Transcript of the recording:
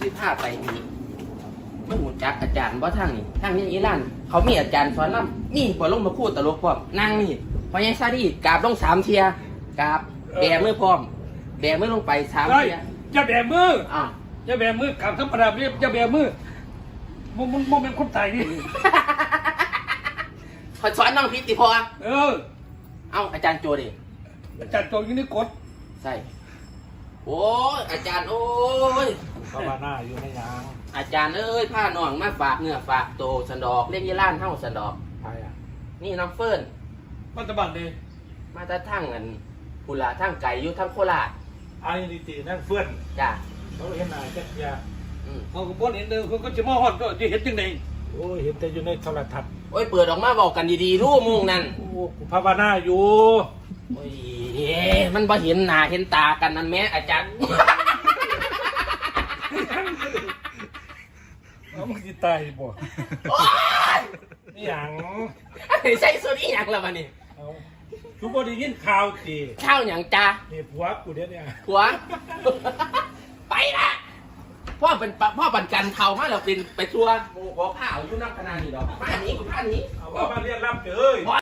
สิพาไปนี่ไม่หูจักอาจารย์ว่าทางนี้ทางนี้อีหลาน เขามีอาจารย์สอนล่ำมีบ่ลงมาพูดตลกพร้อมนั่งนี่พอยังซาดีกราบลงสามเทียกราบแบมือพร้อม แบมือลงไปสามเฮ้ยเทียอย่าแบมืออ้าวอย่าแบมือขับธรรมดาเนี่ยอย่าแบมือมึงมึงมึงเป็นคนไทยนี่ขอสอนน้องพิษติพอเออ เอ้าอาจารย์โจดิอาจารย์โจยนี่กดใช่โอ้ยอาจารย์โอ้ย ภาวนาอยู่ในยางอาจารย์เอ้ยผ้าน้องมาฝากเนื้อฝากโตวสันดอกเล่นยี่ล้านเท่าสันดอกใครอะนี่น้องเฟิร์นปัจจุบันเลยมาแตาทั้งอันพุลาทั้งไก่อยู่ทั้งโคราชไอ้ดีตีนั่งเฟื่อนจ้ะเขาเห็นหน้าจักยาอืมเขาก็บ่เห็นเด้อเขาก็จะมาฮอดก็จะเห็นจังไดโอ้ยเห็นแต่อยู่ในโทรทัศน์โอ้ยเปิดออกมาบอกกันดีๆรู้มุงนั่นโอ้กูภาวนาอยู่โอ้ยมันบ่เห็นหน้าเห็นตากันนั่นแหม่อาจารย์ เอามึงสิตายบ่โอ้ยนี่หยังใส่สุดอีหยังแล้วมันนี่เอาทุกบ่ได้ยินข่าวติข้าวหยังจ้านี่ผัวกูเดี๋ยวเนี่ยหัว ไปละพ่อเป็นปะพ่อปันกันเขามาเราเป็นไปชัวโอ้ขอข้าวอยู่นักขนาดนี้ดอกผ้านี้ผ้านี้ เอาว่ามาเรียนรับเด้อเอ้ย